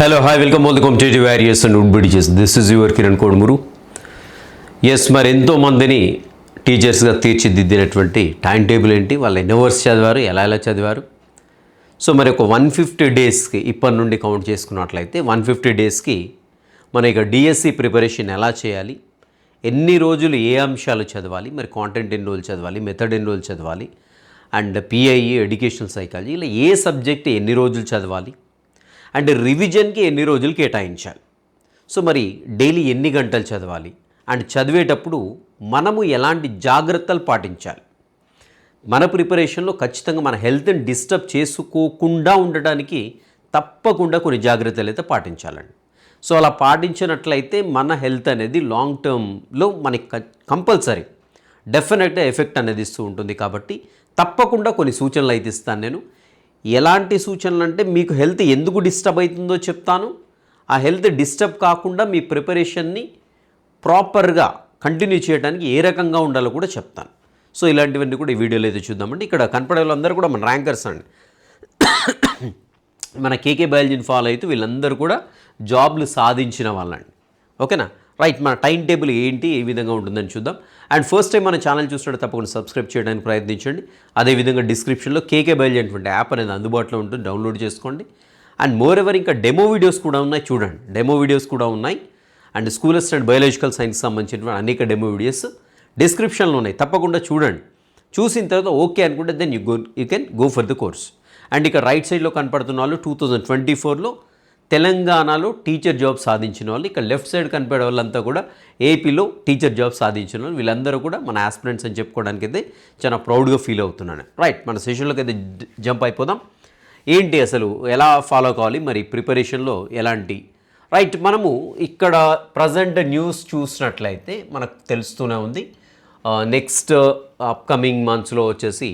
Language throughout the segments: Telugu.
Hello hi welcome all. The competitive and would would bridges. Is is your Kiran Kodumuru yes మరి ఎంతోమందిని టీచర్స్గా తీర్చిదిద్దినటువంటి టైం టేబుల్ ఏంటి? వాళ్ళు ఎన్ని అవర్స్ చదివారు ఎలా ఎలా చదివారు? సో మరి ఒక వన్ ఫిఫ్టీ డేస్కి ఇప్పటి నుండి కౌంట్ చేసుకున్నట్లయితే వన్ ఫిఫ్టీ డేస్కి మన ఇక డిఎస్సి ప్రిపరేషన్ ఎలా చేయాలి? ఎన్ని రోజులు ఏ అంశాలు చదవాలి? మరి కాంటెంట్ ఎన్ని రోజులు చదవాలి? మెథడ్ ఎన్ని రోజులు చదవాలి? అండ్ పిఐఈ ఎడ్యుకేషనల్ సైకాలజీ ఇలా ఏ సబ్జెక్ట్ ఎన్ని రోజులు చదవాలి? అండ్ రివిజన్కి ఎన్ని రోజులు కేటాయించాలి? సో మరి డైలీ ఎన్ని గంటలు చదవాలి? అండ్ చదివేటప్పుడు మనము ఎలాంటి జాగ్రత్తలు పాటించాలి? మన ప్రిపరేషన్లో ఖచ్చితంగా మన హెల్త్ని డిస్టర్బ్ చేసుకోకుండా ఉండడానికి తప్పకుండా కొన్ని జాగ్రత్తలు అయితే పాటించాలండి. సో అలా పాటించినట్లయితే మన హెల్త్ అనేది లాంగ్ టర్మ్లో మనకి కంపల్సరీ డెఫినెట్గా ఎఫెక్ట్ అనేది ఇస్తూ ఉంటుంది కాబట్టి తప్పకుండా కొన్ని సూచనలు అయితే ఇస్తాను నేను. ఎలాంటి సూచనలు అంటే మీకు హెల్త్ ఎందుకు డిస్టర్బ్ అవుతుందో చెప్తాను. ఆ హెల్త్ డిస్టర్బ్ కాకుండా మీ ప్రిపరేషన్ని ప్రాపర్గా కంటిన్యూ చేయడానికి ఏ రకంగా ఉండాలో కూడా చెప్తాను. సో ఇలాంటివన్నీ కూడా ఈ వీడియోలో అయితే చూద్దామండి. ఇక్కడ కనపడే వాళ్ళందరూ కూడా మన ర్యాంకర్స్ అండి. మన కేకే బయాలజీని ఫాలో అయితే వీళ్ళందరూ కూడా జాబ్లు సాధించిన వాళ్ళండి. ఓకేనా? రైట్ మన టైం టేబుల్ ఏంటి ఏ విధంగా ఉంటుందని చూద్దాం. అండ్ ఫస్ట్ టైం మన ఛానల్ చూసినట్టు తప్పకుండా సబ్స్క్రైబ్ చేయడానికి ప్రయత్నించండి. అదేవిధంగా డిస్క్రిప్షన్లో కేకే బయలు అనేటువంటి యాప్ అనేది అందుబాటులో ఉంటుంది డౌన్లోడ్ చేసుకోండి. అండ్ మోర్ ఎవర్ ఇంకా డెమో వీడియోస్ కూడా ఉన్నాయి చూడండి. డెమో వీడియోస్ కూడా ఉన్నాయి. And school and biological science సంబంధించినటువంటి అనేక డెమో వీడియోస్ డిస్క్రిప్షన్లో ఉన్నాయి. తప్పకుండా చూడండి. చూసిన తర్వాత ఓకే అనుకుంటే then you go you can go for the course. And ఇక్కడ రైట్ సైడ్లో కనపడుతున్న వాళ్ళు టూ థౌజండ్ ట్వంటీ ఫోర్లో తెలంగాణలో టీచర్ జాబ్ సాధించిన వాళ్ళు ఇక్కడ లెఫ్ట్ సైడ్ కనిపడే వాళ్ళంతా కూడా ఏపీలో టీచర్ జాబ్ సాధించిన వాళ్ళు. వీళ్ళందరూ కూడా మన ఆస్పిరెంట్స్ అని చెప్పుకోవడానికి అయితే చాలా ప్రౌడ్గా ఫీల్ అవుతున్నాను. రైట్ మన సెషన్లోకి అయితే జంప్ అయిపోదాం. ఏంటి అసలు ఎలా ఫాలో కావాలి మరి ప్రిపరేషన్లో ఎలాంటి? రైట్ మనము ఇక్కడ ప్రజెంట్ న్యూస్ చూసినట్లయితే మనకు తెలుస్తూనే ఉంది. నెక్స్ట్ అప్కమింగ్ మంత్స్లో వచ్చేసి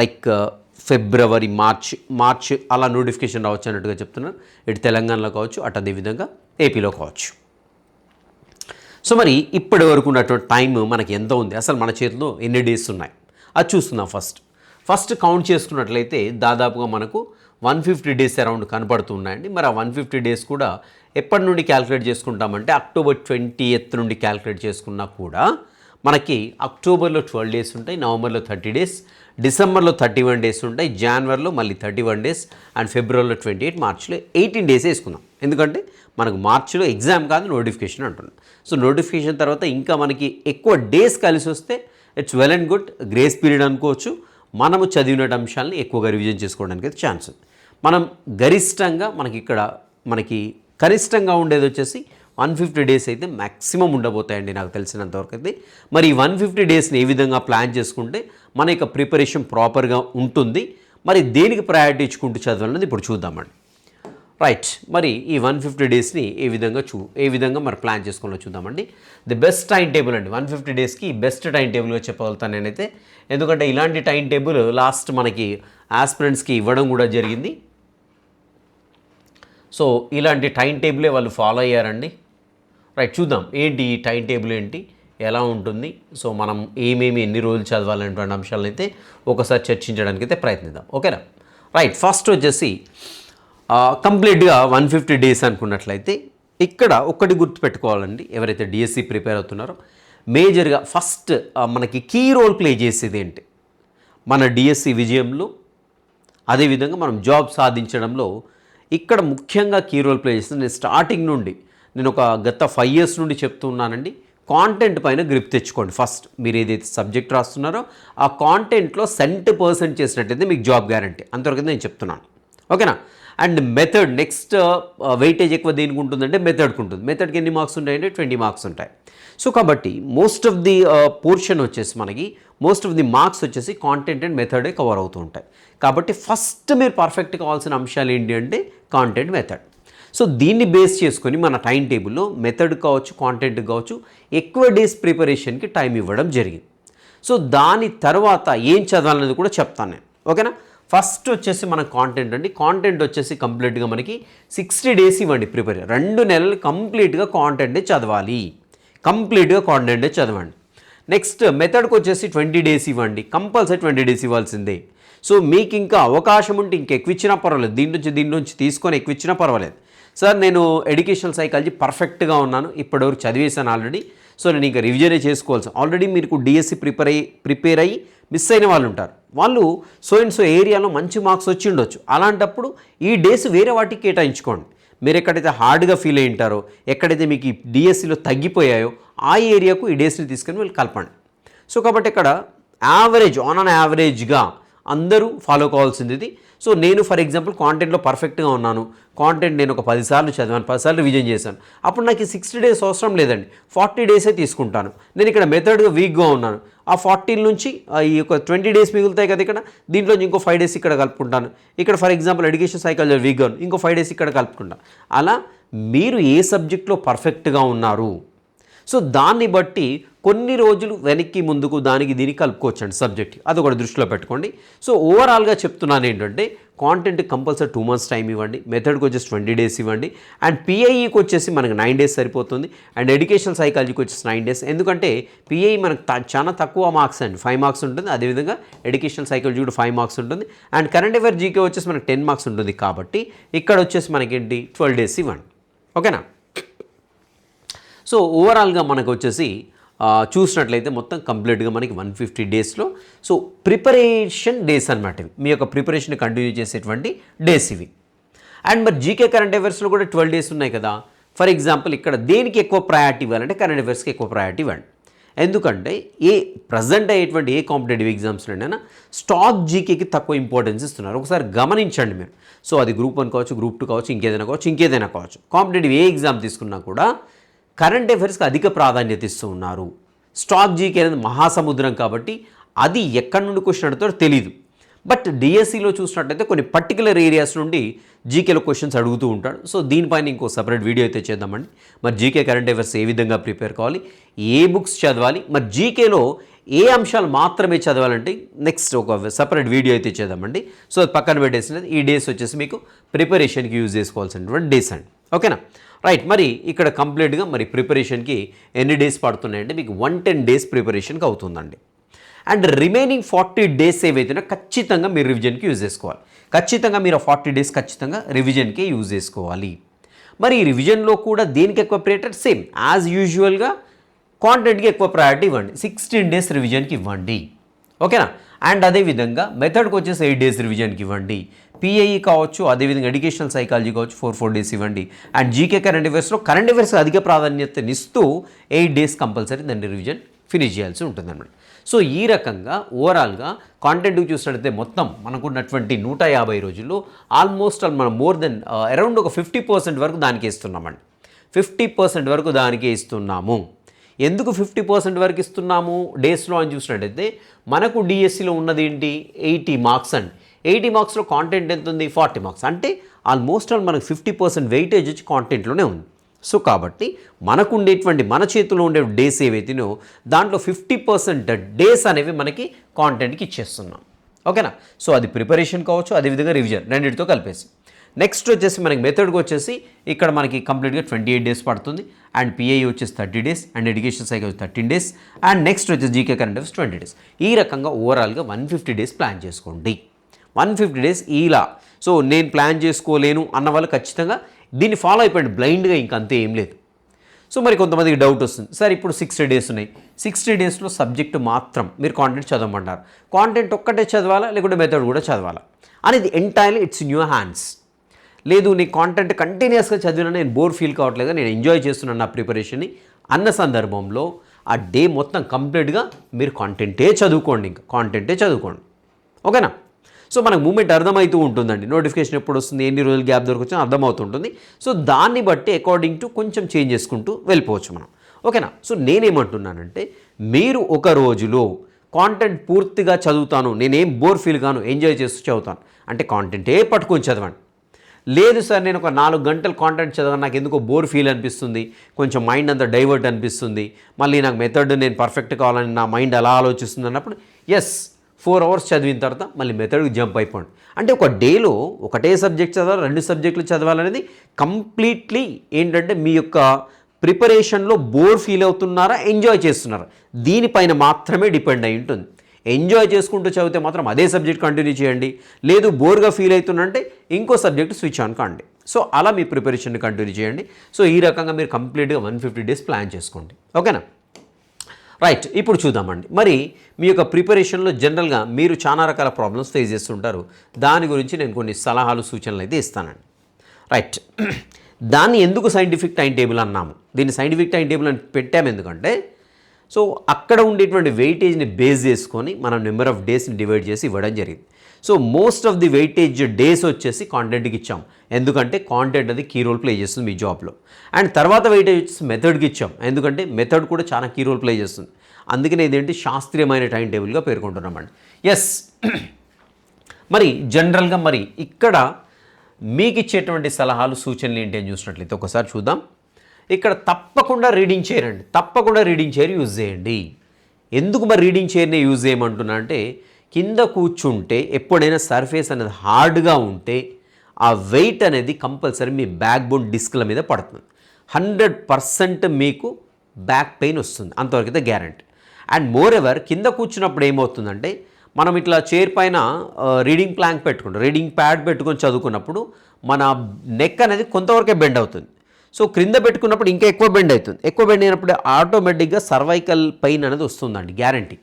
లైక్ ఫిబ్రవరి మార్చ్ మార్చ్ అలా నోటిఫికేషన్ రావచ్చు అన్నట్టుగా చెప్తున్నారు ఇటు తెలంగాణలో కావచ్చు అటు అదేవిధంగా ఏపీలో కావచ్చు. సో మరి ఇప్పటి వరకు ఉన్నటువంటి టైం మనకి ఎంత ఉంది? అసలు మన చేతిలో ఎన్ని డేస్ ఉన్నాయి? అది చూస్తున్నాం ఫస్ట్. ఫస్ట్ కౌంట్ చేసుకున్నట్లయితే దాదాపుగా మనకు వన్ ఫిఫ్టీ డేస్ అరౌండ్ కనపడుతున్నాయండి మరి ఆ వన్ ఫిఫ్టీ డేస్ కూడా ఎప్పటి నుండి క్యాలిక్యులేట్ చేసుకుంటామంటే అక్టోబర్ ట్వంటీ ఎత్ నుండి క్యాలిక్యులేట్ చేసుకున్నా కూడా మనకి అక్టోబర్లో ట్వెల్వ్ డేస్ ఉంటాయి నవంబర్లో థర్టీ డేస్ డిసెంబర్లో థర్టీ వన్ డేస్ ఉంటాయి జనవరిలో మళ్ళీ థర్టీ వన్ డేస్ అండ్ ఫిబ్రవరిలో ట్వంటీ ఎయిట్ మార్చ్లో ఎయిటీన్ డేస్ వేసుకుందాం. ఎందుకంటే మనకు మార్చిలో ఎగ్జామ్ కాదు నోటిఫికేషన్ అంటున్నాం. సో నోటిఫికేషన్ తర్వాత ఇంకా మనకి ఎక్కువ డేస్ కలిసి వస్తే it's well and good grace period అనుకోవచ్చు. మనము చదివిన అంశాలని ఎక్కువగా రివిజన్ చేసుకోవడానికి అయితే ఛాన్స్ ఉంది. మనం గరిష్టంగా మనకి ఇక్కడ మనకి కనిష్టంగా ఉండేది వచ్చేసి వన్ ఫిఫ్టీ డేస్ అయితే మ్యాక్సిమం ఉండబోతాయండి నాకు తెలిసినంతవరకు అయితే. మరి ఈ వన్ ఫిఫ్టీ డేస్ని ఏ విధంగా ప్లాన్ చేసుకుంటే మన యొక్క ప్రిపరేషన్ ప్రాపర్గా ఉంటుంది. మరి దేనికి ప్రయారిటీ ఇచ్చుకుంటూ చదవాలన్నది ఇప్పుడు చూద్దామండి. రైట్ మరి ఈ వన్ ఫిఫ్టీ డేస్ని ఏ విధంగా చూ ఏ విధంగా మరి ప్లాన్ చేసుకోవాలో చూద్దామండి. ది బెస్ట్ టైం టేబుల్ అండి వన్ ఫిఫ్టీ డేస్కి బెస్ట్ టైం టేబుల్గా చెప్పగలుగుతాను నేనైతే. ఎందుకంటే ఇలాంటి టైం టేబుల్ లాస్ట్ మనకి ఆస్పిరెంట్స్కి ఇవ్వడం కూడా జరిగింది. సో ఇలాంటి టైం టేబులే వాళ్ళు ఫాలో అయ్యారండి. రైట్ చూద్దాం. ఏంటి టైం టేబుల్ ఏంటి? ఎలా ఉంటుంది? సో మనం ఏమేమి ఎన్ని రోజులు చదవాలనేటువంటి అంశాలను అయితే ఒకసారి చర్చించడానికి అయితే ప్రయత్నిద్దాం. ఓకేనా? రైట్ ఫస్ట్ వచ్చేసి కంప్లీట్గా వన్ ఫిఫ్టీ డేస్ అనుకున్నట్లయితే ఇక్కడ ఒక్కటి గుర్తుపెట్టుకోవాలండి. ఎవరైతే డిఎస్సి ప్రిపేర్ అవుతున్నారో మేజర్గా ఫస్ట్ మనకి కీ రోల్ ప్లే చేసేది ఏంటి? మన డిఎస్సి విజయంలో అదేవిధంగా మనం జాబ్ సాధించడంలో ఇక్కడ ముఖ్యంగా కీ రోల్ ప్లే చేస్తుంది నేను స్టార్టింగ్ నుండి నేను ఒక గత ఫైవ్ ఇయర్స్ నుండి చెప్తున్నానండి కాంటెంట్ పైన గ్రిప్ తెచ్చుకోండి. ఫస్ట్ మీరు ఏదైతే సబ్జెక్ట్ రాస్తున్నారో ఆ కాంటెంట్లో సెంట్ పర్సెంట్ చేసినట్టయితే మీకు జాబ్ గ్యారంటీ అంతవరకు నేను చెప్తున్నాను. ఓకేనా? అండ్ మెథడ్ నెక్స్ట్ వెయిటేజ్ ఎక్కువ దేనికి ఉంటుందంటే మెథడ్కి ఉంటుంది. మెథడ్కి ఎన్ని మార్క్స్ ఉంటాయంటే ట్వంటీ మార్క్స్ ఉంటాయి. సో కాబట్టి మోస్ట్ ఆఫ్ ది పోర్షన్ వచ్చేసి మనకి మోస్ట్ ఆఫ్ ది మార్క్స్ వచ్చేసి కాంటెంట్ అండ్ మెథడే కవర్ అవుతూ ఉంటాయి. కాబట్టి ఫస్ట్ మీరు పర్ఫెక్ట్ కావాల్సిన అంశాలు ఏంటి అంటే కాంటెంట్ మెథడ్ సో దీన్ని బేస్ చేసుకొని మన టైం టేబుల్లో మెథడ్ కావచ్చు కాంటెంట్ కావచ్చు ఎక్కువ డేస్ ప్రిపరేషన్కి టైం ఇవ్వడం జరిగింది. సో దాని తర్వాత ఏం చదవాలనేది కూడా చెప్తాను నేను. ఓకేనా? ఫస్ట్ వచ్చేసి మన కాంటెంట్ అండి. కాంటెంట్ వచ్చేసి కంప్లీట్గా మనకి సిక్స్టీ డేస్ ఇవ్వండి ప్రిపేర్ రెండు నెలలు కంప్లీట్గా కాంటెంటే చదవాలి. కంప్లీట్గా కాంటెంటే చదవండి. నెక్స్ట్ మెథడ్కి వచ్చేసి ట్వంటీ డేస్ ఇవ్వండి. కంపల్సరీ ట్వంటీ డేస్ ఇవ్వాల్సిందే. సో మీకు ఇంకా అవకాశం ఉంటే ఇంకెక్కువ ఇచ్చినా పర్వాలేదు. దీని నుంచి దీని నుంచి తీసుకొని ఎక్కువ ఇచ్చినా పర్వాలేదు. సార్ నేను ఎడ్యుకేషనల్ సైకాలజీ పర్ఫెక్ట్గా ఉన్నాను. ఇప్పటివరకు చదివేశాను ఆల్రెడీ. సో నేను ఇంకా రివిజనే చేసుకోవాల్సి ఆల్రెడీ మీకు డిఎస్సి ప్రిపేర్ అయ్యి ప్రిపేర్ అయ్యి మిస్ అయిన వాళ్ళు ఉంటారు. వాళ్ళు సో అండ్ సో ఏరియాలో మంచి మార్క్స్ వచ్చి ఉండొచ్చు. అలాంటప్పుడు ఈ డేస్ వేరే వాటికి కేటాయించుకోండి. మీరు ఎక్కడైతే హార్డ్గా ఫీల్ అయి ఉంటారో ఎక్కడైతే మీకు ఈ డిఎస్సిలో తగ్గిపోయాయో ఆ ఏరియాకు ఈ డేస్ని తీసుకొని వీళ్ళు కలపండి. సో కాబట్టి ఇక్కడ యావరేజ్ ఆన్ అన్ యావరేజ్గా అందరూ ఫాలో కావాల్సింది ఇది. సో నేను ఫర్ ఎగ్జాంపుల్ కాంటెంట్లో పర్ఫెక్ట్గా ఉన్నాను. కాంటెంట్ నేను ఒక పదిసార్లు చదివాను పదిసార్లు రివిజన్ చేశాను. అప్పుడు నాకు ఈ సిక్స్టీ డేస్ అవసరం లేదండి. ఫార్టీ డేసే తీసుకుంటాను. నేను ఇక్కడ మెథడ్గా వీక్గా ఉన్నాను. ఆ ఫార్టీన్ నుంచి ఈ యొక్క ట్వంటీ డేస్ మిగులుతాయి కదా ఇక్కడ దీంట్లో ఇంకో ఫైవ్ డేస్ ఇక్కడ కలుపుకుంటాను. ఇక్కడ ఫర్ ఎగ్జాంపుల్ ఎడ్యుకేషన్ సైకాలజీ వీక్గా ఉన్నాను ఇంకో ఫైవ్ డేస్ ఇక్కడ కలుపుకుంటాను. అలా మీరు ఏ సబ్జెక్ట్లో పర్ఫెక్ట్గా ఉన్నారు? సో దాన్ని బట్టి కొన్ని రోజులు వెనక్కి ముందుకు దానికి దీనికి కలుపుకోవచ్చండి సబ్జెక్ట్. అది ఒకటి దృష్టిలో పెట్టుకోండి. సో ఓవరాల్గా చెప్తున్నాను ఏంటంటే content compulsory two months time ఇవ్వండి మెథడ్కి వచ్చేసి ట్వంటీ డేస్ ఇవ్వండి అండ్ పిఐఈకి వచ్చేసి మనకి నైన్ డేస్ సరిపోతుంది అండ్ ఎడ్యుకేషన్ సైకాలజీకి వచ్చేసి నైన్ డేస్ ఎందుకంటే పిఐ మనకు చాలా తక్కువ మార్క్స్ అండి. ఫైవ్ మార్క్స్ ఉంటుంది. అదేవిధంగా ఎడ్యుకేషన్ సైకాలజీ కూడా ఫైవ్ మార్క్స్ ఉంటుంది. అండ్ కరెంట్ అఫేర్ జీకే వచ్చేసి మనకి టెన్ మార్క్స్ ఉంటుంది కాబట్టి ఇక్కడ వచ్చేసి మనకేంటి? ట్వెల్వ్ డేస్ ఇవ్వండి. ఓకేనా? సో ఓవరాల్గా మనకు వచ్చేసి చూసినట్లయితే మొత్తం కంప్లీట్గా మనకి వన్ ఫిఫ్టీ డేస్లో. సో ప్రిపరేషన్ డేస్ అనమాట ఇవి. మీ యొక్క ప్రిపరేషన్ కంటిన్యూ చేసేటువంటి డేస్ ఇవి. అండ్ మరి జీకే కరెంట్ అఫైర్స్లో కూడా ట్వెల్వ్ డేస్ ఉన్నాయి కదా. ఫర్ ఎగ్జాంపుల్ ఇక్కడ దేనికి ఎక్కువ ప్రయారిటీ ఇవ్వాలంటే కరెంట్ అఫైర్స్కి ఎక్కువ ప్రయారిటీ ఇవ్వండి. ఎందుకంటే ఏ ప్రజెంట్ అయ్యేటువంటి ఏ కాంపిటేటివ్ ఎగ్జామ్స్లోనైనా స్టాక్ జీకేకి తక్కువ ఇంపార్టెన్స్ ఇస్తున్నారు. ఒకసారి గమనించండి మీరు. సో అది గ్రూప్ వన్ కావచ్చు గ్రూప్ టూ కావచ్చు ఇంకేదైనా కావచ్చు ఇంకేదైనా కావచ్చు. కాంపిటేటివ్ ఏ ఎగ్జామ్ తీసుకున్నా కూడా కరెంట్ అఫైర్స్కి అధిక ప్రాధాన్యత ఇస్తూ ఉన్నారు. స్టాక్ జీకే అనేది మహాసముద్రం కాబట్టి అది ఎక్కడి నుండి క్వశ్చన్ అడుగుతారో తెలియదు బట్ డిఎస్సిలో చూసినట్టయితే కొన్ని పర్టికులర్ ఏరియాస్ నుండి జీకేలో క్వశ్చన్స్ అడుగుతూ ఉంటాడు. సో దీనిపైన ఇంకో సపరేట్ వీడియో అయితే చేద్దామండి. మరి జీకే కరెంట్ అఫైర్స్ ఏ విధంగా ప్రిపేర్ కావాలి? ఏ బుక్స్ చదవాలి? మరి జీకేలో ఏ అంశాలు మాత్రమే చదవాలంటే నెక్స్ట్ ఒక సపరేట్ వీడియో అయితే చేద్దామండి. సో అది పక్కన పెట్టేసినది. ఈ డేస్ వచ్చేసి మీకు ప్రిపరేషన్కి యూజ్ చేసుకోవాల్సినటువంటి డేస్ అండి. ఓకేనా రైట్ మరి ఇక్కడ కంప్లీట్గా మరి ప్రిపరేషన్కి ఎన్ని డేస్ పడుతున్నాయంటే మీకు వన్ టెన్ డేస్ ప్రిపరేషన్కి అవుతుందండి. అండ్ రిమైనింగ్ ఫార్టీ డేస్ ఏవైతేనో ఖచ్చితంగా మీరు రివిజన్కి యూజ్ చేసుకోవాలి. ఖచ్చితంగా మీరు ఆ ఫార్టీ డేస్ ఖచ్చితంగా రివిజన్కే యూజ్ చేసుకోవాలి. మరి ఈ రివిజన్లో కూడా దేనికి ఎక్కువ ప్రియారిటీ సేమ్ యాజ్ యూజువల్గా కాంటెంట్కి ఎక్కువ ప్రయారిటీ ఇవ్వండి. సిక్స్టీన్ డేస్ రివిజన్కి ఇవ్వండి. ఓకేనా అండ్ అదేవిధంగా మెథడ్కి వచ్చేసి ఎయిట్ డేస్ రివిజన్కి ఇవ్వండి. పిఐఈ కావచ్చు అదేవిధంగా ఎడ్యుకేషనల్ సైకాలజీ కావచ్చు ఫోర్ ఫోర్ డేస్ ఇవ్వండి. అండ్ జీకే కరెంట్ అఫేర్స్లో కరెంట్ అఫేర్స్ అధిక ప్రాధాన్యతనిస్తూ ఎయిట్ డేస్ కంపల్సరీ దాన్ని రివిజన్ ఫినిష్ చేయాల్సి ఉంటుందన్నమాట. సో ఈ రకంగా ఓవరాల్గా కాంటెంట్ చూసినట్లయితే మొత్తం మనకున్నటువంటి నూట యాభై రోజుల్లో ఆల్మోస్ట్ ఆల్ మనం మోర్ దెన్ అరౌండ్ ఒక ఫిఫ్టీ పర్సెంట్ వరకు దానికి ఇస్తున్నామండి. ఫిఫ్టీ పర్సెంట్ వరకు దానికే ఇస్తున్నాము. ఎందుకు ఫిఫ్టీ పర్సెంట్ వరకు ఇస్తున్నాము? డేస్లో అని చూసినట్టయితే మనకు డిఎస్సిలో ఉన్నది ఏంటి? ఎయిటీ మార్క్స్ అండి. ఎయిటీ మార్క్స్లో కాంటెంట్ ఎంత ఉంది? Forty marks. అంటే ఆల్మోస్ట్ ఆల్ మనకు ఫిఫ్టీ పర్సెంట్ వెయిటేజ్ వచ్చి కాంటెంట్లోనే ఉంది. సో కాబట్టి మనకు ఉండేటువంటి మన చేతిలో ఉండే డేస్ ఏవైతేనో దాంట్లో ఫిఫ్టీ పర్సెంట్ డేస్ అనేవి మనకి కాంటెంట్కి ఇచ్చేస్తున్నాం. ఓకేనా సో అది ప్రిపరేషన్ కావచ్చు అదేవిధంగా రివిజన్ రెండింటితో కలిపేసి. నెక్స్ట్ వచ్చేసి మనకి మెథడ్కి వచ్చేసి ఇక్కడ మనకి కంప్లీట్గా ట్వంటీ ఎయిట్ డేస్ పడుతుంది అండ్ పిఐ వచ్చేసి thirty days and education cycle thirteen days and next వచ్చేసి GK current affairs twenty days ఈ రకంగా ఓవరాల్గా వన్ ఫిఫ్టీ డేస్ ప్లాన్ చేసుకోండి. వన్ ఫిఫ్టీ డేస్ ఇలా సో నేను ప్లాన్ చేసుకోలేను అన్న వాళ్ళు ఖచ్చితంగా దీన్ని ఫాలో అయిపోయింది బ్లైండ్గా ఇంక అంతే ఏం లేదు. సో మరి కొంతమందికి డౌట్ వస్తుంది. సార్ ఇప్పుడు సిక్స్టీ డేస్ ఉన్నాయి. సిక్స్టీ డేస్లో సబ్జెక్ట్ మాత్రం మీరు కాంటెంట్ చదవమంటారు. కాంటెంట్ ఒక్కటే చదవాలా? లేకుంటే మెథడ్ కూడా చదవాలా? అనేది entirely it's in your hands లేదు నీ కాంటెంట్ కంటిన్యూస్గా చదివినా నేను బోర్ ఫీల్ కావట్లేదు నేను ఎంజాయ్ చేస్తున్నాను నా ప్రిపరేషన్ని అన్న సందర్భంలో ఆ డే మొత్తం కంప్లీట్గా మీరు కాంటెంటే చదువుకోండి ఇంకా. కాంటెంటే చదువుకోండి. ఓకేనా? సో మనకు మూమెంట్ అర్థమవుతూ ఉంటుందండి. నోటిఫికేషన్ ఎప్పుడు వస్తుంది ఎన్ని రోజులు గ్యాప్ దొరకొచ్చో అర్థమవుతుంటుంది. సో దాన్ని బట్టి అకార్డింగ్ టు కొంచెం చేంజ్ చేసుకుంటూ వెళ్ళిపోవచ్చు మనం. ఓకేనా సో నేనేమంటున్నానంటే మీరు ఒక రోజులో కాంటెంట్ పూర్తిగా చదువుతాను నేనేం బోర్ ఫీల్ కాను ఎంజాయ్ చేస్తూ చదువుతాను. అంటే కాంటెంటే పట్టుకొని చదవండి. లేదు సార్ నేను ఒక నాలుగు గంటలు కాంటెంట్ చదవను నాకు ఎందుకో బోర్ ఫీల్ అనిపిస్తుంది. కొంచెం మైండ్ అంతా డైవర్ట్ అనిపిస్తుంది. మళ్ళీ నాకు మెథడ్ నేను పర్ఫెక్ట్ కావాలని నా మైండ్ అలా ఆలోచిస్తుంది అన్నప్పుడు ఎస్ ఫోర్ అవర్స్ చదివిన తర్వాత మళ్ళీ మెథడ్కి జంప్ అయిపోండి. అంటే ఒక డేలో ఒకటే సబ్జెక్ట్ చదవాలి రెండు సబ్జెక్టులు చదవాలనేది కంప్లీట్లీ ఏంటంటే మీ యొక్క ప్రిపరేషన్లో బోర్ ఫీల్ అవుతున్నారా ఎంజాయ్ చేస్తున్నారా? దీనిపైన మాత్రమే డిపెండ్ అయి ఉంటుంది. ఎంజాయ్ చేసుకుంటూ చదివితే మాత్రం అదే సబ్జెక్ట్ కంటిన్యూ చేయండి. లేదు బోర్గా ఫీల్ అవుతుందంటే ఇంకో సబ్జెక్ట్ స్విచ్ ఆన్ కాండి. సో అలా మీ ప్రిపరేషన్ కంటిన్యూ చేయండి. సో ఈ రకంగా మీరు కంప్లీట్గా వన్ ఫిఫ్టీ డేస్ ప్లాన్ చేసుకోండి. ఓకేనా? రైట్ ఇప్పుడు చూద్దామండి. మరి మీ యొక్క ప్రిపరేషన్లో జనరల్గా మీరు చాలా రకాల ప్రాబ్లమ్స్ ఫేస్ చేస్తుంటారు. దాని గురించి నేను కొన్ని సలహాలు సూచనలు అయితే ఇస్తానండి. రైట్ దాన్ని ఎందుకు సైంటిఫిక్ టైం టేబుల్ అన్నాము? దీన్ని సైంటిఫిక్ టైం టేబుల్ అని పెట్టాము ఎందుకంటే సో అక్కడ ఉండేటువంటి వెయిటేజ్ని బేస్ చేసుకొని మనం నెంబర్ ఆఫ్ డేస్ని డివైడ్ చేసి ఇవ్వడం జరిగింది. So most of the weightage days వచ్చేసి కాంటెంట్కి ఇచ్చాం. ఎందుకంటే కాంటెంట్ అది కీ రోల్ ప్లే చేస్తుంది మీ జాబ్లో. అండ్ తర్వాత వెయిటేజ్ వచ్చేసి మెథడ్కి ఇచ్చాం. ఎందుకంటే మెథడ్ కూడా చాలా కీ రోల్ ప్లే చేస్తుంది. అందుకనే ఇదేంటి శాస్త్రీయమైన టైం టేబుల్గా పేర్కొంటున్నామండి. ఎస్ మరి జనరల్గా మరి ఇక్కడ మీకు ఇచ్చేటువంటి సలహాలు సూచనలు ఏంటి అని చూసినట్లయితే ఒకసారి చూద్దాం. ఇక్కడ తప్పకుండా రీడింగ్ చేయరండి తప్పకుండా రీడింగ్ చైర్ యూజ్ చేయండి. ఎందుకు మరి రీడింగ్ చైర్ని యూజ్ చేయమంటున్నా అంటే కింద కూర్చుంటే ఎప్పుడైనా సర్ఫేస్ అనేది హార్డ్గా ఉంటే ఆ వెయిట్ అనేది కంపల్సరీ మీ బ్యాక్ బోన్ డిస్క్ల మీద పడుతుంది. హండ్రెడ్ పర్సెంట్ మీకు బ్యాక్ పెయిన్ వస్తుంది. అంతవరకు అయితే గ్యారంటీ అండ్ మోర్ ఎవర్ కింద కూర్చున్నప్పుడు ఏమవుతుందంటే మనం ఇట్లా చైర్ పైన రీడింగ్ ప్లాంక్ పెట్టుకుంటాం. రీడింగ్ ప్యాడ్ పెట్టుకొని చదువుకున్నప్పుడు మన నెక్ అనేది కొంతవరకే బెండ్ అవుతుంది. సో క్రింద పెట్టుకున్నప్పుడు ఇంకా ఎక్కువ బెండ్ అవుతుంది. ఎక్కువ బెండ్ అయినప్పుడు ఆటోమేటిక్గా సర్వైకల్ పెయిన్ అనేది వస్తుందండి గ్యారంటీ.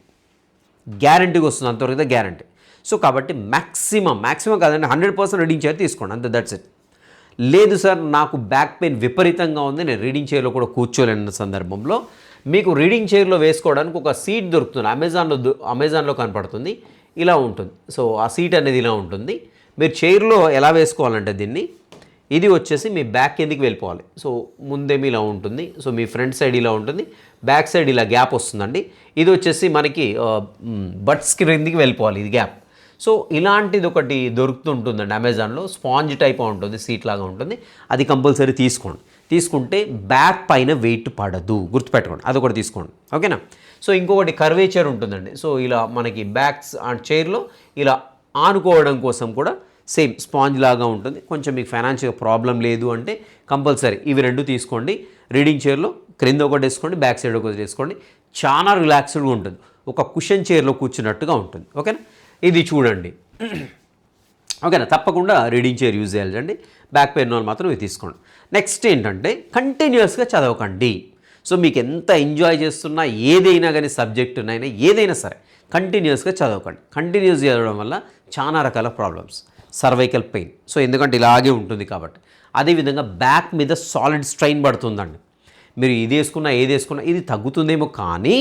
గ్యారంటీగా వస్తుంది అంతవరకు గ్యారంటీ. సో కాబట్టి మ్యాక్సిమం మ్యాక్సిమం కాదండి హండ్రెడ్ పర్సెంట్ రీడింగ్ చైర్ తీసుకోండి అంత దట్స్ ఇట్ లేదు సార్ నాకు బ్యాక్ పెయిన్ విపరీతంగా ఉంది నేను రీడింగ్ చైర్లో కూడా కూర్చోలేని సందర్భంలో మీకు రీడింగ్ చైర్లో వేసుకోవడానికి ఒక సీట్ దొరుకుతుంది అమెజాన్లో దొ- అమెజాన్లో కనపడుతుంది ఇలా ఉంటుంది. సో ఆ సీట్ అనేది ఇలా ఉంటుంది. మీరు చైర్లో ఎలా వేసుకోవాలంటే దీన్ని ఇది వచ్చేసి మీ బ్యాక్ కిందికి వెళ్ళిపోవాలి? సో ముందేమి ఇలా ఉంటుంది. సో మీ ఫ్రంట్ సైడ్ ఇలా ఉంటుంది. బ్యాక్ సైడ్ ఇలా గ్యాప్ వస్తుందండి. ఇది వచ్చేసి మనకి బట్స్ క్రిందికి వెళ్ళిపోవాలి ఇది గ్యాప్ సో ఇలాంటిది ఒకటి దొరుకుతుంటుందండి అమెజాన్లో స్పాంజ్ టైప్ ఉంటుంది సీట్ లాగా ఉంటుంది. అది కంపల్సరీ తీసుకోండి. తీసుకుంటే బ్యాక్ పైన వెయిట్ పడదు. గుర్తుపెట్టుకోండి. అది ఒకటి తీసుకోండి. ఓకేనా? సో ఇంకొకటి కర్వేచర్ ఉంటుందండి. సో ఇలా మనకి బ్యాక్స్ చైర్లో ఇలా ఆనుకోవడం కోసం కూడా సేమ్ స్పాంజ్ లాగా ఉంటుంది. కొంచెం మీకు ఫైనాన్షియల్ ప్రాబ్లం లేదు అంటే కంపల్సరీ ఇవి రెండు తీసుకోండి. రీడింగ్ చైర్లో క్రింద ఒకటి వేసుకోండి బ్యాక్ సైడ్ ఒకటి వేసుకోండి. చాలా రిలాక్స్డ్గా ఉంటుంది. ఒక కుషన్ చైర్లో కూర్చున్నట్టుగా ఉంటుంది. ఓకేనా ఇది చూడండి. ఓకేనా తప్పకుండా రీడింగ్ చైర్ యూజ్ చేయాలండి బ్యాక్ పెయిన్ వాళ్ళు మాత్రం ఇవి తీసుకోండి. నెక్స్ట్ ఏంటంటే కంటిన్యూస్గా చదవకండి. సో మీకు ఎంత ఎంజాయ్ చేస్తున్నా ఏదైనా కానీ సబ్జెక్ట్ అయినా ఏదైనా సరే కంటిన్యూస్గా చదవకండి. కంటిన్యూస్ చదవడం వల్ల చాలా రకాల ప్రాబ్లమ్స్ సర్వైకల్ పెయిన్. సో ఎందుకంటే ఇలాగే ఉంటుంది కాబట్టి. అదేవిధంగా బ్యాక్ మీద సాలిడ్ స్ట్రైన్ పడుతుందండి. మీరు ఇది వేసుకున్నా ఏది వేసుకున్నా ఇది తగ్గుతుందేమో కానీ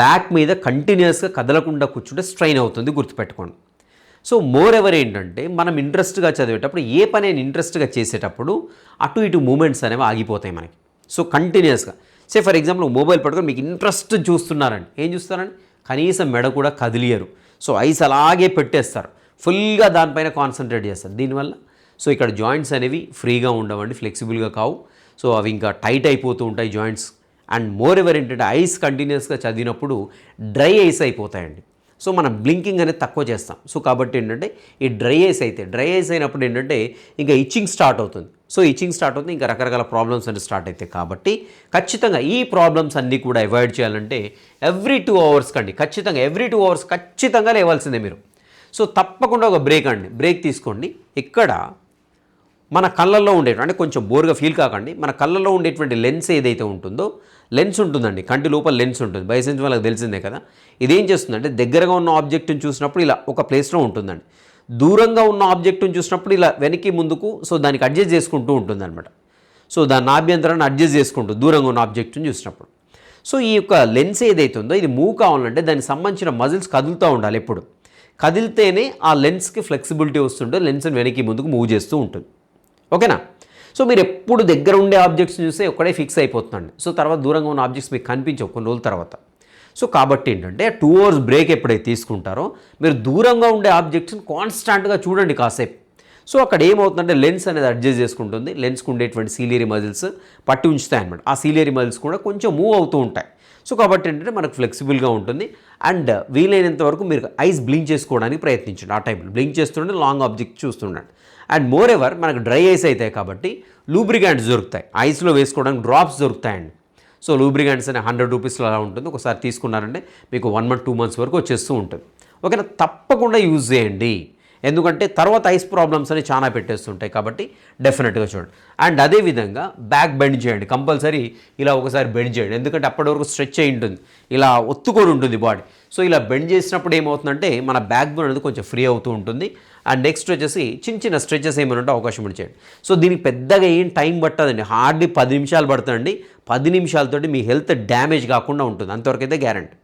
బ్యాక్ మీద కంటిన్యూస్గా కదలకుండా కూర్చుంటే స్ట్రైన్ అవుతుంది గుర్తుపెట్టుకోండి. సో మోర్ ఎవర్ ఏంటంటే మనం ఇంట్రెస్ట్గా చదివేటప్పుడు ఏ పని అయినా ఇంట్రెస్ట్గా చేసేటప్పుడు అటు ఇటు మూమెంట్స్ అనేవి ఆగిపోతాయి మనకి. సో కంటిన్యూస్గా. సే ఫర్ ఎగ్జాంపుల్ మొబైల్ పట్టుకొని మీకు ఇంట్రెస్ట్ చూస్తున్నారండి. ఏం చూస్తారండి? కనీసం మెడ కూడా కదిలియరు. సో ఐస్ అలాగే పెట్టేస్తారు. ఫుల్గా దానిపైన కాన్సన్ట్రేట్ చేస్తారు. దీనివల్ల సో ఇక్కడ జాయింట్స్ అనేవి ఫ్రీగా ఉండవండి ఫ్లెక్సిబుల్గా కావు. సో అవి ఇంకా టైట్ అయిపోతూ ఉంటాయి జాయింట్స్ అండ్ మోర్ ఎవర్ ఏంటంటే ఐస్ కంటిన్యూస్గా చదివినప్పుడు డ్రై ఐస్ అయిపోతాయండి. సో మనం బ్లింకింగ్ అనేది తక్కువ చేస్తాం. సో కాబట్టి ఏంటంటే ఈ డ్రై ఐస్ అయితే డ్రై ఐస్ అయినప్పుడు ఏంటంటే ఇంకా ఇచ్చింగ్ స్టార్ట్ అవుతుంది. సో ఇచ్చింగ్ స్టార్ట్ అవుతుంది ఇంకా రకరకాల ప్రాబ్లమ్స్ అనేది స్టార్ట్ అవుతాయి. కాబట్టి ఖచ్చితంగా ఈ ప్రాబ్లమ్స్ అన్నీ కూడా అవాయిడ్ చేయాలంటే ఎవ్రీ టూ అవర్స్ కండి. ఖచ్చితంగా ఎవ్రీ టూ అవర్స్ ఖచ్చితంగా లేవాల్సిందే మీరు. సో తప్పకుండా ఒక బ్రేక్ అండి. బ్రేక్ తీసుకోండి. ఇక్కడ మన కళ్ళల్లో ఉండేటువంటి అంటే కొంచెం బోర్గా ఫీల్ కాకండి. మన కళ్ళల్లో ఉండేటువంటి లెన్స్ ఏదైతే ఉంటుందో లెన్స్ ఉంటుందండి. కంటి లోపల లెన్స్ ఉంటుంది. బయసెన్స్ వాళ్ళకి తెలిసిందే కదా. ఇదేం చేస్తుందంటే దగ్గరగా ఉన్న ఆబ్జెక్ట్ని చూసినప్పుడు ఇలా ఒక ప్లేస్లో ఉంటుందండి. దూరంగా ఉన్న ఆబ్జెక్ట్ని చూసినప్పుడు ఇలా వెనక్కి ముందుకు సో దానికి అడ్జస్ట్ చేసుకుంటూ ఉంటుందన్నమాట. సో దాని ఆభ్యంతరాన్ని అడ్జస్ట్ చేసుకుంటూ దూరంగా ఉన్న ఆబ్జెక్ట్ని చూసినప్పుడు. సో ఈ యొక్క లెన్స్ ఏదైతే ఉందో ఇది మూవ్ కావాలంటే దానికి సంబంధించిన మజిల్స్ కదులుతూ ఉండాలి ఎప్పుడు. కదిలితేనే ఆ లెన్స్కి ఫ్లెక్సిబిలిటీ వస్తుంటుంది లెన్స్ని వెనక్కి ముందుకు మూవ్ చేస్తూ ఉంటుంది. ఓకేనా? సో మీరు ఎప్పుడు దగ్గర ఉండే ఆబ్జెక్ట్స్ చూస్తే ఒక్కడే ఫిక్స్ అయిపోతుందండి సో తర్వాత దూరంగా ఉన్న ఆబ్జెక్ట్స్ మీకు కనిపించవు కొన్ని రోజుల తర్వాత. సో కాబట్టి ఏంటంటే టూ అవర్స్ బ్రేక్ ఎప్పుడైతే తీసుకుంటారో మీరు దూరంగా ఉండే ఆబ్జెక్ట్స్ని కాన్స్టాంట్గా చూడండి కాసేపు. సో అక్కడ ఏమవుతుందంటే లెన్స్ అనేది అడ్జస్ట్ చేసుకుంటుంది. లెన్స్కి ఉండేటువంటి సీలియరీ మజిల్స్ పట్టి ఉంచుతాయి అనమాట ఆ సీలియరీ మజిల్స్ కూడా కొంచెం మూవ్ అవుతూ ఉంటాయి. సో కాబట్టి ఏంటంటే మనకు ఫ్లెక్సిబుల్గా ఉంటుంది. అండ్ వీలైనంత వరకు మీరు ఐస్ బ్లింక్ చేసుకోవడానికి ప్రయత్నించండి. ఆ టైంలో బ్లింక్ చేస్తుండే లాంగ్ ఆబ్జెక్ట్ చూస్తుండండి. అండ్ మోర్ ఎవర్ మనకు డ్రై ఐస్ అవుతాయి కాబట్టి లూబ్రికాంట్స్ దొరుకుతాయి. ఐస్లో వేసుకోవడానికి డ్రాప్స్ దొరుకుతాయండి. సో లూబ్రిగంట్స్ అనే హండ్రెడ్ రూపీస్లో అలా ఉంటుంది. ఒకసారి తీసుకున్నారంటే మీకు వన్ మంత్ టూ మంత్స్ వరకు వచ్చేస్తూ ఉంటుంది. ఓకేనా? తప్పకుండా యూజ్ చేయండి. ఎందుకంటే తర్వాత ఐస్ ప్రాబ్లమ్స్ అని చాలా పెట్టేస్తుంటాయి కాబట్టి డెఫినెట్గా చూడండి. అండ్ అదేవిధంగా బ్యాక్ బెండ్ చేయండి కంపల్సరీ ఇలా ఒకసారి బెండ్ చేయండి. ఎందుకంటే అప్పటి వరకు స్ట్రెచ్ అయి ఉంటుంది ఇలా ఒత్తుకొని ఉంటుంది బాడీ. సో ఇలా బెండ్ చేసినప్పుడు ఏమవుతుందంటే మన బ్యాక్ బోన్ అనేది కొంచెం ఫ్రీ అవుతూ ఉంటుంది. అండ్ నెక్స్ట్ వచ్చేసి చిన్న చిన్న స్ట్రెచెస్ ఏమైనా ఉంటే అవకాశం ఉంచేయండి సో దీనికి పెద్దగా ఏం టైం పట్టదండి హార్డ్లీ పది నిమిషాలు పడుతుందండి. పది నిమిషాలతోటి మీ హెల్త్ డ్యామేజ్ కాకుండా ఉంటుంది అంతవరకు అయితే గ్యారంటీ.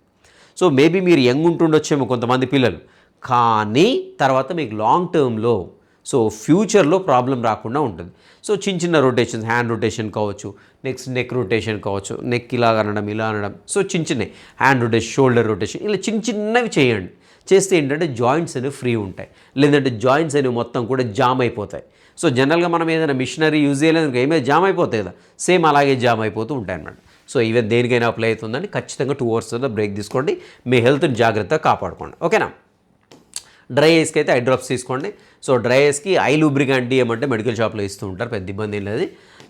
సో మేబీ మీరు యంగ్ ఉంటుండొచ్చేమో కొంతమంది పిల్లలు. కానీ తర్వాత మీకు లాంగ్ టర్మ్లో సో ఫ్యూచర్లో ప్రాబ్లం రాకుండా ఉంటుంది. సో చిన్న చిన్న రొటేషన్స్ హ్యాండ్ రొటేషన్ కావచ్చు నెక్స్ట్ నెక్ రొటేషన్ కావచ్చు నెక్ ఇలా అనడం ఇలా అనడం సో చిన్న చిన్నవి హ్యాండ్ రొటేషన్ షోల్డర్ రొటేషన్ ఇలా చిన్న చిన్నవి చేయండి. చేస్తే ఏంటంటే జాయింట్స్ అనేవి ఫ్రీ ఉంటాయి. లేదంటే జాయింట్స్ అనేవి మొత్తం కూడా జామ్ అయిపోతాయి. సో జనరల్గా మనం ఏదైనా మిషనరీ యూజ్ చేయలేదు ఏమైనా జామ్ అయిపోతాయి కదా. సేమ్ అలాగే జామ్ అయిపోతూ ఉంటాయి అన్నమాట. సో ఈవెన్ దేనికైనా అప్లై అవుతుందని ఖచ్చితంగా టూ అవర్స్ బ్రేక్ తీసుకోండి. మీ హెల్త్ని జాగ్రత్తగా కాపాడుకోండి. ఓకేనా డ్రై ఐస్కి అయితే ఐ డ్రాప్స్ తీసుకోండి. సో డ్రై ఐస్కి ఐ లూబ్రికాంట్ ఏమంటే మెడికల్ షాప్లో ఇస్తూ ఉంటారు పెద్ద ఇబ్బంది ఏం లేదు.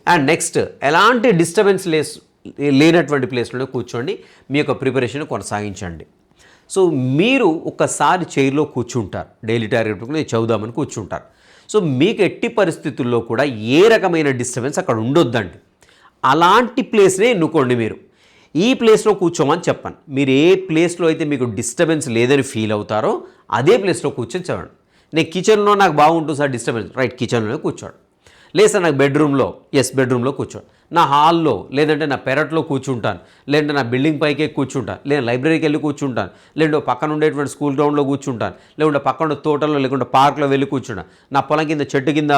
అండ్ నెక్స్ట్ ఎలాంటి డిస్టర్బెన్స్ లేస్ లేనటువంటి ప్లేస్లోనే కూర్చోండి. మీ యొక్క ప్రిపరేషన్ కొనసాగించండి. సో మీరు ఒకసారి చైర్లో కూర్చుంటారు. డైలీ టార్గెట్ నేను చదువుదామని కూర్చుంటారు. సో మీకు ఎట్టి పరిస్థితుల్లో కూడా ఏ రకమైన డిస్టర్బెన్స్ అక్కడ ఉండొద్దండి. అలాంటి ప్లేస్నే ఎన్నుకోండి మీరు. ఈ ప్లేస్లో కూర్చోమని చెప్పాను. మీరు ఏ ప్లేస్లో అయితే మీకు డిస్టర్బెన్స్ లేదని ఫీల్ అవుతారో అదే ప్లేస్లో కూర్చొని చదవండి నేను కిచెన్లో నాకు బాగుంటుంది సార్ డిస్టర్బెన్స్. రైట్ కిచెన్లోనే కూర్చోండి. లేదు సార్ నాకు బెడ్రూమ్లో ఎస్ బెడ్రూమ్లో కూర్చోండి. నా హాల్లో లేదంటే నా పెరట్లో కూర్చుంటాను. లేదంటే నా బిల్డింగ్ పైకే కూర్చుంటాను. లేదా లైబ్రరీకి వెళ్ళి కూర్చుంటాను. లేదంటే పక్కన ఉండేటువంటి స్కూల్ గ్రౌండ్లో కూర్చుంటాను. లేకుంటే పక్కన ఉన్న తోటలో లేకుంటే పార్క్లో వెళ్ళి కూర్చుంటాను. నా పొలం కింద చెట్టు కింద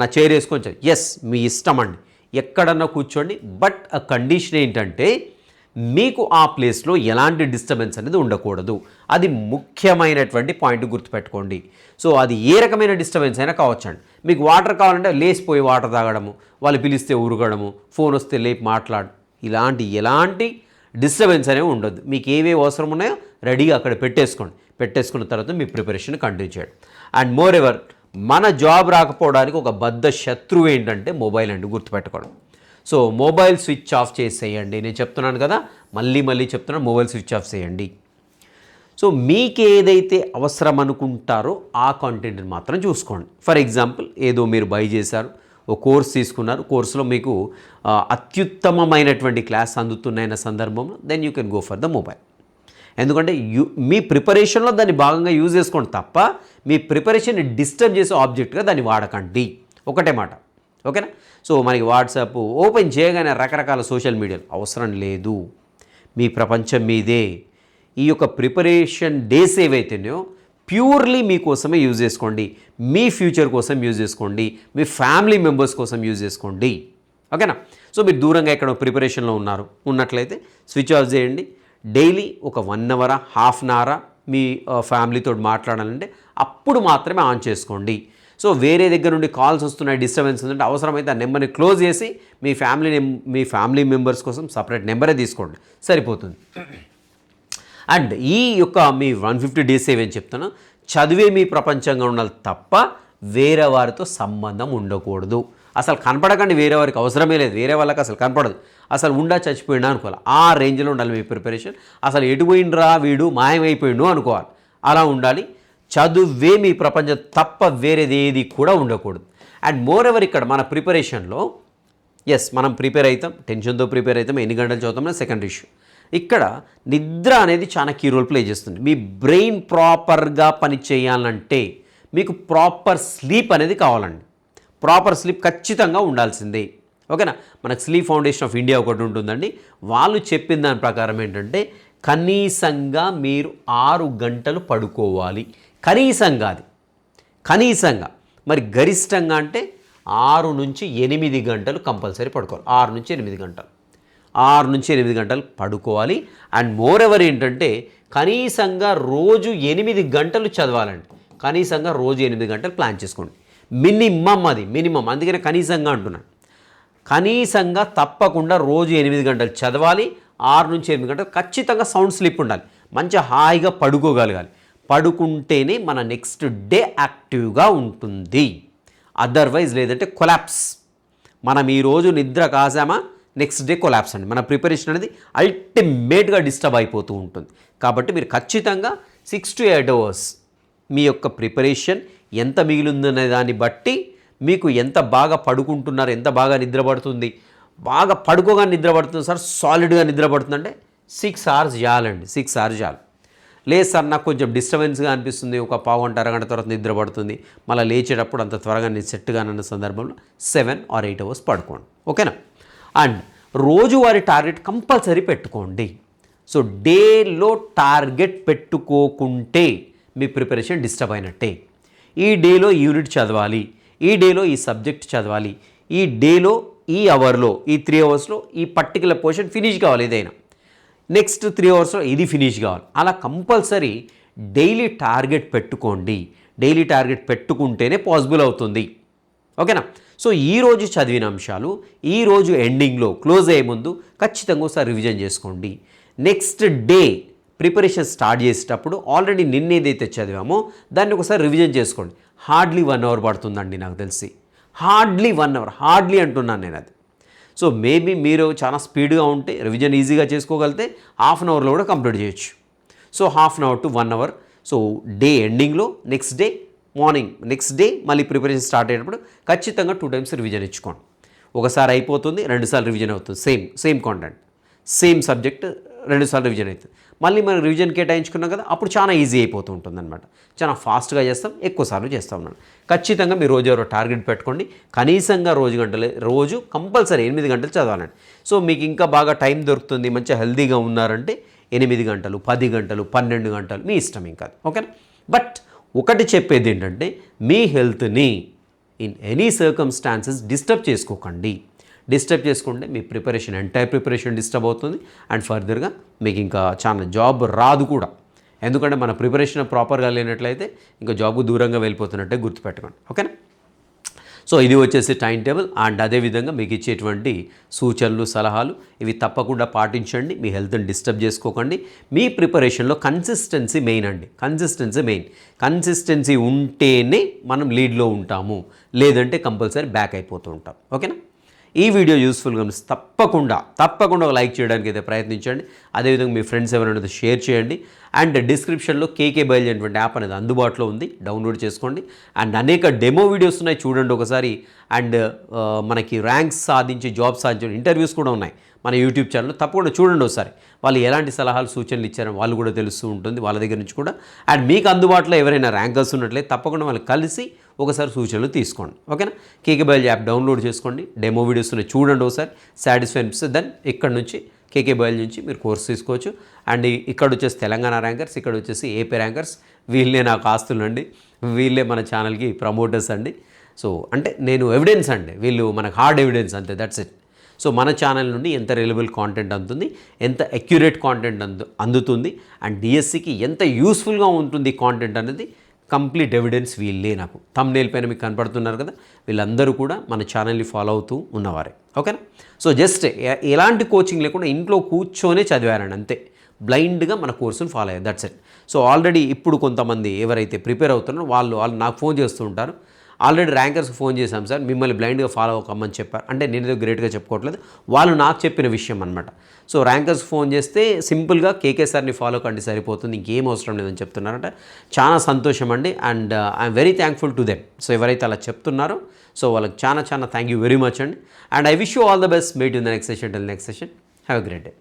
నా చైర్ వేసుకొని ఎస్ మీ ఇష్టం అండి. ఎక్కడన్నా కూర్చోండి. బట్ ఆ కండిషన్ ఏంటంటే మీకు ఆ ప్లేస్లో ఎలాంటి డిస్టర్బెన్స్ అనేది ఉండకూడదు. అది ముఖ్యమైనటువంటి పాయింట్ గుర్తుపెట్టుకోండి. సో అది ఏ రకమైన డిస్టర్బెన్స్ అయినా కావచ్చండి. మీకు వాటర్ కావాలంటే లేచిపోయి వాటర్ తాగడము వాళ్ళు పిలిస్తే ఉరగడము ఫోన్ వస్తే లేపి మాట్లాడు ఇలాంటి ఎలాంటి డిస్టర్బెన్స్ అనేవి ఉండొద్దు. మీకు ఏవే అవసరం ఉన్నాయో రెడీగా అక్కడ పెట్టేసుకోండి. పెట్టేసుకున్న తర్వాత మీ ప్రిపరేషన్ కంటిన్యూ చేయండి. అండ్ మోర్ ఎవర్ మన జాబ్ రాకపోవడానికి ఒక బద్ద శత్రువు ఏంటంటే మొబైల్ అండి గుర్తుపెట్టుకోవడం. సో మొబైల్ స్విచ్ ఆఫ్ చేసేయండి. నేను చెప్తున్నాను కదా మళ్ళీ మళ్ళీ చెప్తున్నాను మొబైల్ స్విచ్ ఆఫ్ చేయండి. సో మీకు ఏదైతే అవసరం అనుకుంటారో ఆ కంటెంట్ని మాత్రం చూసుకోండి. ఫర్ ఎగ్జాంపుల్ ఏదో మీరు బై చేశారు ఓ కోర్స్ తీసుకున్నారు కోర్సులో మీకు అత్యుత్తమమైనటువంటి క్లాస్ అందుతున్నాయన్న సందర్భంలో then you can go for the mobile ఎందుకంటే యూ మీ ప్రిపరేషన్లో దాన్ని భాగంగా యూజ్ చేసుకోండి తప్ప మీ ప్రిపరేషన్ని డిస్టర్బ్ చేసే ఆబ్జెక్ట్గా దాన్ని వాడకండి. ఒకటే మాట. ఓకేనా? సో మనకి వాట్సాప్ ఓపెన్ చేయగానే రకరకాల సోషల్ మీడియాలు. అవసరం లేదు. మీ ప్రపంచం మీదే. ఈ యొక్క ప్రిపరేషన్ డేస్ ఏవైతేనో ప్యూర్లీ మీకోసమే యూజ్ చేసుకోండి. మీ ఫ్యూచర్ కోసం యూజ్ చేసుకోండి. మీ ఫ్యామిలీ మెంబర్స్ కోసం యూజ్ చేసుకోండి. ఓకేనా? సో మీరు దూరంగా ఎక్కడ ప్రిపరేషన్లో ఉన్నారు ఉన్నట్లయితే స్విచ్ ఆఫ్ చేయండి. డైలీ ఒక వన్ అవరా హాఫ్ అన్ అవరా మీ ఫ్యామిలీతో మాట్లాడాలంటే అప్పుడు మాత్రమే ఆన్ చేసుకోండి. సో వేరే దగ్గర నుండి కాల్స్ వస్తున్నాయి డిస్టర్బెన్స్ ఉందంటే అవసరమైతే ఆ నెంబర్ని క్లోజ్ చేసి మీ ఫ్యామిలీ మీ ఫ్యామిలీ మెంబర్స్ కోసం సపరేట్ నెంబరే తీసుకోండి. సరిపోతుంది. అండ్ ఈ యొక్క మీ వన్ ఫిఫ్టీ డేస్ ఏమేమి చెప్తాను చదివే మీ ప్రపంచంగా ఉండాలి తప్ప వేరే వారితో సంబంధం ఉండకూడదు. అసలు కనపడకండి వేరే వారికి అవసరమే లేదు వేరే వాళ్ళకి అసలు కనపడదు. అసలు ఉండా చచ్చిపోయినా అనుకోవాలి. ఆ రేంజ్లో ఉండాలి మీ ప్రిపరేషన్. అసలు ఎటు పోయిండ్రా వీడు? మాయమైపోయిండు అనుకోవాలి. అలా ఉండాలి. చదువే మీ ప్రపంచం తప్ప వేరేది ఏది కూడా ఉండకూడదు. అండ్ మోర్ ఎవర్ ఇక్కడ మన ప్రిపరేషన్లో ఎస్ మనం ప్రిపేర్ అవుతాం టెన్షన్తో ప్రిపేర్ అవుతాం ఎన్ని గంటలు చదువుతామో సెకండ్ ఇష్యూ ఇక్కడ నిద్ర అనేది చాలా కీ రోల్ ప్లే చేస్తుంది. మీ బ్రెయిన్ ప్రాపర్గా పని చేయాలంటే మీకు ప్రాపర్ స్లీప్ అనేది కావాలండి. ప్రాపర్ స్లీప్ ఖచ్చితంగా ఉండాల్సిందే. ఓకేనా? మనకు స్లీప్ ఫౌండేషన్ ఆఫ్ ఇండియా ఒకటి ఉంటుందండి. వాళ్ళు చెప్పిన దాని ప్రకారం ఏంటంటే కనీసంగా మీరు ఆరు గంటలు పడుకోవాలి. కనీసంగా అది కనీసంగా. మరి గరిష్టంగా అంటే ఆరు నుంచి ఎనిమిది గంటలు కంపల్సరీ పడుకోవాలి. ఆరు నుంచి ఎనిమిది గంటలు. ఆరు నుంచి ఎనిమిది గంటలు పడుకోవాలి. అండ్ మోర్ ఎవర్ ఏంటంటే కనీసంగా రోజు ఎనిమిది గంటలు చదవాలండి. కనీసంగా రోజు ఎనిమిది గంటలు ప్లాన్ చేసుకోండి. మినిమం అది మినిమం అందుకనే కనీసంగా అంటున్నాను. కనీసంగా తప్పకుండా రోజు ఎనిమిది గంటలు చదవాలి. ఆరు నుంచి ఎనిమిది గంటలు ఖచ్చితంగా సౌండ్ స్లీప్ ఉండాలి. మంచి హాయిగా పడుకోగలగాలి. పడుకుంటేనే మన నెక్స్ట్ డే యాక్టివ్గా ఉంటుంది. అదర్వైజ్ లేదంటే కొలాప్స్. మనం ఈరోజు నిద్ర కాసామా? నెక్స్ట్ డే కొలాప్స్ అండి. మన ప్రిపరేషన్ అనేది అల్టిమేట్గా డిస్టర్బ్ అయిపోతూ ఉంటుంది. కాబట్టి మీరు ఖచ్చితంగా సిక్స్ టు ఎయిట్ అవర్స్ మీ యొక్క ప్రిపరేషన్ ఎంత మిగిలిందనే దాన్ని బట్టి మీకు ఎంత బాగా పడుకుంటున్నారు ఎంత బాగా నిద్రపడుతుంది బాగా పడుకోగా నిద్రపడుతుంది సార్ సాలిడ్గా నిద్రపడుతుందంటే సిక్స్ అవర్స్ చేయాలండి సిక్స్ అవర్స్ చేయాలి లేదు సార్ నాకు కొంచెం డిస్టర్బెన్స్గా అనిపిస్తుంది. ఒక పావు గంట అరగంట తర్వాత నిద్ర పడుతుంది. మళ్ళీ లేచేటప్పుడు అంత త్వరగా నేను సెట్గా అన్న సందర్భంలో సెవెన్ ఆర్ ఎయిట్ అవర్స్ పడుకోండి ఓకేనా అండ్ రోజువారీ టార్గెట్ కంపల్సరీ పెట్టుకోండి. సో డేలో టార్గెట్ పెట్టుకోకుంటే మీ ప్రిపరేషన్ డిస్టర్బ్ అయినట్టే. ఈ డేలో యూనిట్ చదవాలి. ఈ డేలో ఈ సబ్జెక్ట్ చదవాలి. ఈ డేలో ఈ అవర్లో ఈ త్రీ అవర్స్లో ఈ పర్టికులర్ పోర్షన్ ఫినిష్ కావాలి ఏదైనా. నెక్స్ట్ త్రీ అవర్స్లో ఇది ఫినిష్ కావాలి. అలా కంపల్సరీ డైలీ టార్గెట్ పెట్టుకోండి. డైలీ టార్గెట్ పెట్టుకుంటేనే పాసిబుల్ అవుతుంది. ఓకేనా? సో ఈరోజు చదివిన అంశాలు ఈరోజు ఎండింగ్లో క్లోజ్ అయ్యే ముందు ఖచ్చితంగా ఒకసారి రివిజన్ చేసుకోండి. నెక్స్ట్ డే ప్రిపరేషన్ స్టార్ట్ చేసేటప్పుడు ఆల్రెడీ నిన్న ఏదైతే చదివామో దాన్ని ఒకసారి రివిజన్ చేసుకోండి. హార్డ్లీ వన్ అవర్ పడుతుందండి నాకు తెలిసి. హార్డ్లీ వన్ అవర్ హార్డ్లీ అంటున్నాను నేను అది. సో మేబీ మీరు చాలా స్పీడ్గా ఉంటే రివిజన్ ఈజీగా చేసుకోగలిగితే హాఫ్ అన్ అవర్లో కూడా కంప్లీట్ చేయొచ్చు. So half an hour to one hour so day ఎండింగ్లో next day morning next day మళ్ళీ ప్రిపరేషన్ స్టార్ట్ అయ్యేటప్పుడు ఖచ్చితంగా టూ టైమ్స్ రివిజన్ ఇచ్చుకోండి. ఒకసారి అయిపోతుంది రెండుసార్లు రివిజన్ అవుతుంది. Same same content same subject రెండుసార్లు రివిజన్ అవుతుంది. మళ్ళీ మనం రివిజన్ కేటాయించుకున్నాం కదా అప్పుడు చాలా ఈజీ అయిపోతూ ఉంటుంది అనమాట చాలా ఫాస్ట్గా చేస్తాం ఎక్కువసార్లు చేస్తాం అన్నమాట ఖచ్చితంగా మీరు రోజు ఎవరో టార్గెట్ పెట్టుకోండి. కనీసంగా రోజు గంటలు రోజు కంపల్సరీ ఎనిమిది గంటలు చదవాలండి. సో మీకు ఇంకా బాగా టైం దొరుకుతుంది మంచిగా హెల్దీగా ఉన్నారంటే ఎనిమిది గంటలు పది గంటలు పన్నెండు గంటలు మీ ఇష్టం ఇంకా ఓకేనా? బట్ ఒకటి చెప్పేది ఏంటంటే మీ హెల్త్ని ఇన్ ఎనీ సర్కమ్స్టాన్సెస్ డిస్టర్బ్ చేసుకోకండి. డిస్టర్బ్ చేసుకుంటే మీ ప్రిపరేషన్ ఎంటైర్ ప్రిపరేషన్ డిస్టర్బ్ అవుతుంది. అండ్ ఫర్దర్గా మీకు ఇంకా చాలా జాబ్ రాదు కూడా. ఎందుకంటే మన ప్రిపరేషన్ ప్రాపర్గా లేనట్లయితే ఇంకా జాబ్ దూరంగా వెళ్ళిపోతున్నట్టే గుర్తుపెట్టుకోండి. ఓకేనా సో ఇది వచ్చేసి టైం టేబుల్ అండ్ అదేవిధంగా మీకు ఇచ్చేటువంటి సూచనలు సలహాలు ఇవి తప్పకుండా పాటించండి. మీ హెల్త్ని డిస్టర్బ్ చేసుకోకండి. మీ ప్రిపరేషన్లో కన్సిస్టెన్సీ మెయిన్ అండి. కన్సిస్టెన్సీ మెయిన్ కన్సిస్టెన్సీ ఉంటేనే మనం లీడ్లో ఉంటాము. లేదంటే కంపల్సరీ బ్యాక్ అయిపోతూ ఉంటాం. ఓకేనా ఈ వీడియో యూస్ఫుల్గా ఉంది తప్పకుండా తప్పకుండా ఒక లైక్ చేయడానికి అయితే ప్రయత్నించండి. అదేవిధంగా మీ ఫ్రెండ్స్ ఎవరైనా షేర్ చేయండి. అండ్ డిస్క్రిప్షన్లో కేకే బయల్ అనేటువంటి యాప్ అనేది అందుబాటులో ఉంది. డౌన్లోడ్ చేసుకోండి. అండ్ అనేక డెమో వీడియోస్ ఉన్నాయి చూడండి ఒకసారి. అండ్ మనకి ర్యాంక్స్ సాధించి జాబ్ సాధించిన ఇంటర్వ్యూస్ కూడా ఉన్నాయి మన యూట్యూబ్ ఛానల్ తప్పకుండా చూడండి ఒకసారి. వాళ్ళు ఎలాంటి సలహాలు సూచనలు ఇచ్చారో వాళ్ళు కూడా తెలుస్తూ ఉంటుంది వాళ్ళ దగ్గర నుంచి కూడా. అండ్ మీకు అందుబాటులో ఎవరైనా ర్యాంకర్స్ ఉన్నట్లయితే తప్పకుండా వాళ్ళు కలిసి ఒకసారి సూచనలు తీసుకోండి. ఓకేనా? కేకే బయల్ యాప్ డౌన్లోడ్ చేసుకోండి. డెమో వీడియోస్ని చూడండి ఒకసారి. సాటిస్ఫై అనిపిస్తుంది దెన్ ఇక్కడ నుంచి కేకే బయల్ నుంచి మీరు కోర్స్ తీసుకోవచ్చు. అండ్ ఇక్కడ వచ్చేసి తెలంగాణ ర్యాంకర్స్ ఇక్కడ వచ్చేసి ఏపీ ర్యాంకర్స్ వీళ్ళే నాకు ఆస్తులు అండి వీళ్ళే మన ఛానల్కి ప్రమోటర్స్ అండి. సో అంటే నేను ఎవిడెన్స్ అండి. వీళ్ళు మనకు హార్డ్ ఎవిడెన్స్ అంతే దట్స్ ఇట్ సో మన ఛానల్ నుండి ఎంత రిలబుల్ కాంటెంట్ అందుతుంది ఎంత అక్యురేట్ కాంటెంట్ అందు అందుతుంది అండ్ డిఎస్సికి ఎంత యూస్ఫుల్గా ఉంటుంది కాంటెంట్ అనేది కంప్లీట్ ఎవిడెన్స్ వీళ్ళే నాకు. తమ్నేల్ పైన మీకు కనపడుతున్నారు కదా వీళ్ళందరూ కూడా మన ఛానల్ని ఫాలో అవుతూ ఉన్నవారే. ఓకేనా సో జస్ట్ ఎలాంటి కోచింగ్ లేకుండా ఇంట్లో కూర్చొనే చదివారండి అంతే. బ్లైండ్గా మన కోర్సును ఫాలో అయ్యారు. దట్స్ ఇట్ సో ఆల్రెడీ ఇప్పుడు కొంతమంది ఎవరైతే ప్రిపేర్ అవుతున్నారో వాళ్ళు వాళ్ళు నాకు ఫోన్ చేస్తూ ఉంటారు. ఆల్రెడీ ర్యాంకర్స్కి ఫోన్ చేశాం సార్ మిమ్మల్ని బ్లైండ్గా ఫాలో అవ్వకమ్మని చెప్పారు. అంటే నేను గ్రేట్గా చెప్పుకోవట్లేదు. వాళ్ళు నాకు చెప్పిన విషయం అనమాట సో ర్యాంకర్స్ ఫోన్ చేస్తే సింపుల్గా కేకే సార్ని ఫాలో కండి సరిపోతుంది ఇంకేం అవసరం లేదని చెప్తున్నారంట. చాలా సంతోషం అండి. And I'm very thankful to them so ఎవరైతే అలా చెప్తున్నారో సో వాళ్ళకి చాలా చాలా థ్యాంక్ యూ వెరీ మచ్ అండి. And I wish you all the best mate in the next session till next session have a great day